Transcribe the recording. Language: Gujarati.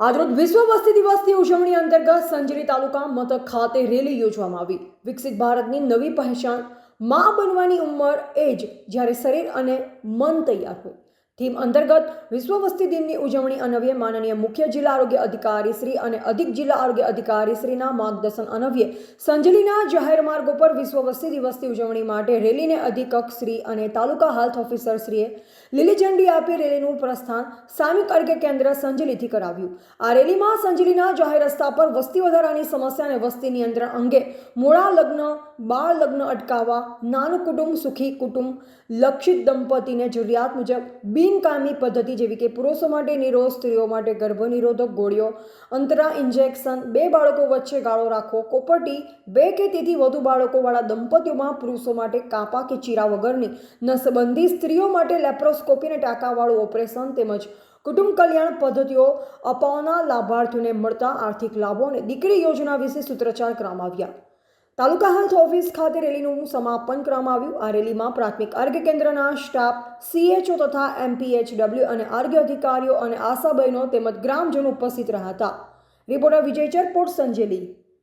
આજરોજ વિશ્વ વસ્તી દિવસની ઉજવણી અંતર્ગત સંજરી તાલુકા મથક ખાતે રેલી યોજવામાં આવી. વિકસિત ભારતની નવી પહેચાન મા બનવાની ઉંમર એ જ જ્યારે શરીર અને મન તૈયાર હોય. થીમ અંતર્ગત વિશ્વ વસ્તી દિનની ઉજવણી અનવ્ય માનનીય મુખ્ય જિલ્લા આરોગ્ય અધિકારી શ્રી અને અધિક જિલ્લા આરોગ્ય અધિકારી શ્રીના માર્ગદર્શન અનવ્ય સંજલીના જાહેર માર્ગો પર વિશ્વ વસ્તી દિવસની ઉજવણી માટે રેલીને અધિકક શ્રી અને તાલુકા હેલ્થ ઓફિસર શ્રીએ લીલી ઝંડી આપી રેલીનું પ્રસ્થાન સામૂહિક આરોગ્ય કેન્દ્ર સંજલીથી કરાવ્યું. આ રેલીમાં સંજલીના જાહેર રસ્તા પર વસ્તી વધારાની સમસ્યા અને વસ્તી નિયંત્રણ અંગે મોડા લગ્ન, બાળ લગ્ન અટકાવવા, નાનું કુટુંબ સુખી કુટુંબ, લક્ષિત દંપતીને જરૂરિયાત મુજબ બિનકામી પદ્ધતિ જેવી કે પુરુષો માટે નિરોધ, સ્ત્રીઓ માટે ગર્ભનિરોધક ગોળીઓ, અંતરા ઇન્જેક્શન, બે બાળકો વચ્ચે ગાળો રાખવો કોપટી બે કે તેથી વધુ બાળકોવાળા દંપતીઓમાં પુરુષો માટે કાપા કે ચીરા વગરની નસબંધી સ્ત્રીઓ માટે લેપ્રોસ્કોપી અને ટાંકાવાળું ઓપરેશન તેમજ કુટુંબ કલ્યાણ પદ્ધતિઓ અપાવના લાભાર્થીઓને મળતા આર્થિક લાભો અને દીકરી યોજના વિશે સૂત્રોચ્ચાર કરવામાં આવ્યા. તાલુકા હેલ્થ ઓફિસ ખાતે રેલીનું સમાપન કરવામાં આવ્યું. આ રેલીમાં પ્રાથમિક આરોગ્ય કેન્દ્રના સ્ટાફ સીએચઓ તથા એમપીએચડબલ્યુ અને આરોગ્ય અધિકારીઓ અને આશા બહેનો તેમજ ગ્રામજનો ઉપસ્થિત રહ્યા હતા. રિપોર્ટર વિજય ચરપોટ, સંજેલી.